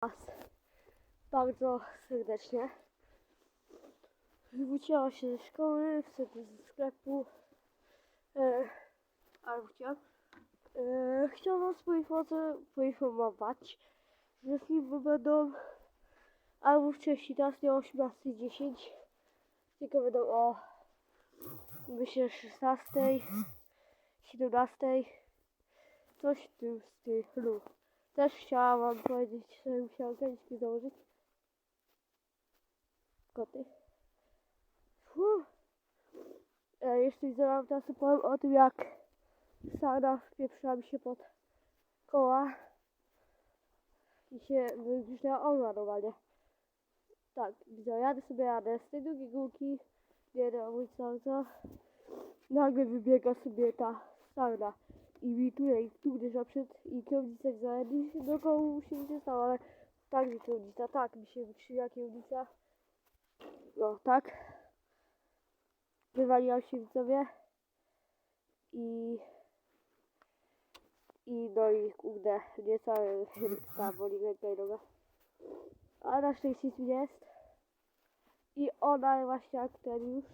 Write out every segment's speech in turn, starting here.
Was bardzo serdecznie. Wróciłam się ze szkoły, wtedy ze sklepu. E, ale wróciłam. E, chciałam Was poinformować, poinformować, że filmy będą albo wcześniej, teraz nie o 18.10, tylko będą o myślę 16, 17, coś w tym stylu. Też chciałam wam powiedzieć, że musiałam kiedyś założyć. Koty. Jeszcze widzę wam teraz powiem o tym, jak sarna wpieprzyła mi się pod koła i się wygrzała ona normalnie. Tak, widzę, jadę sobie, jadę z tej drugiej górki, jedę na ulicę, co? Nagle wybiega sobie ta sarna i mi tutaj tu uderza przed i kierownica zajedli do koło się nie stało, ale tak, że kierownica, tak, mi się wykrzywiła kierownica. No, tak. Wywaliłam się widzowie i i no i kurde, nie całe ta boli ręka i noga. A na szczęście nic mi nie jest. I ona właśnie jak ten już,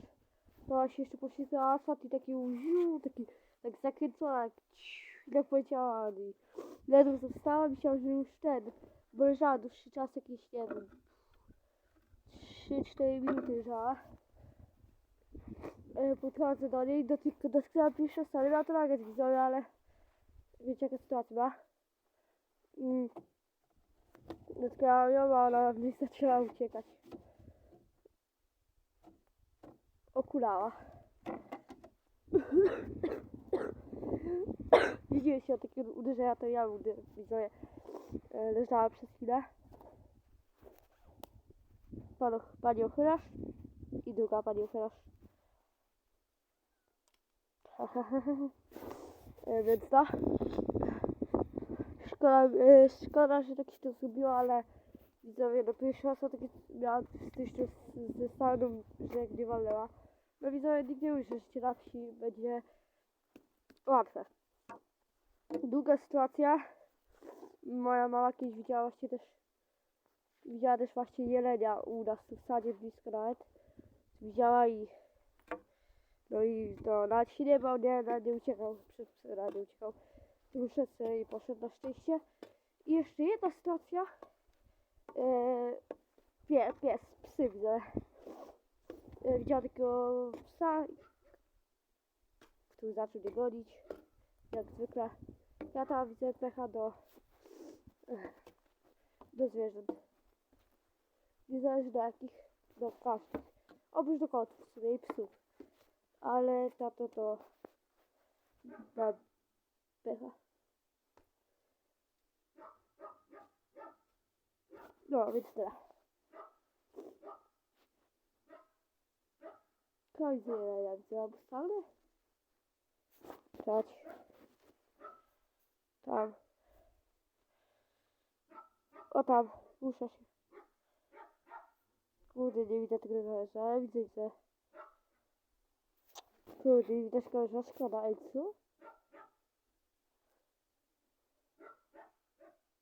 to właśnie jeszcze poświęcała asfalt i taki uziu, taki tak zakręcona, jak źle powiedziała i ledwo została, myślałam, że już ten, bo leżała dłuższy czas, jakieś, nie wiem, 3-4 minuty leżała. E, podchodzę do niej, do tylko do sklepu stary, na to nagrać widzowie, ale wiecie jaka sytuacja była. Mm. Dotknęłam ją, a ona mi zaczęła uciekać. Okulała. Widzieli się o takiego uderzenia, to ja widzowie e, leżała przez chwilę. Pan, pani ochroniarz i druga pani ochroniarz. e, więc to. Szkoda, e, szkoda, że tak się to zrobiło, ale widzowie, no pierwszy raz takie miałam styczność ze staną, że jak nie walnęła. No widzowie, nie mówi, że życie na wsi będzie łatwe. Druga sytuacja. Moja mama kiedyś widziała właśnie też widziała też właśnie jelenia u nas w sadzie blisko nawet. Widziała i no i to nawet się nie bał, nie, nie uciekał, przed psem nie uciekał. Sobie i poszedł na szczęście. I jeszcze jedna sytuacja. Eee, pie, pies, psy widzę. E, widziała takiego psa, który zaczął mnie gonić. Jak zwykle. Ja tam widzę pecha do, do zwierząt. Nie zależy do jakich, do każdych. Oprócz do kotów w sumie i psów. Ale tato to ma pecha. No, więc tyle. Kończy ja widzę obstawę. Czać. Tam. O tam, muszę się. Kurde, nie widzę tego koleża, ale widzę, widzę. Kurde, nie widać koleża, szkoda, ej co?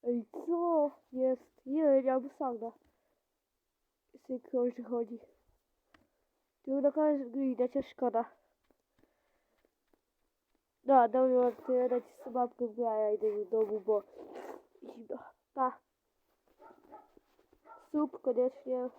Ej co? Jest, nie, ja mu sauna. Z tej chodzi. Tu na koleży widać, szkoda. Да, давно ты ради собаку я иду дому, бо та суп, конечно.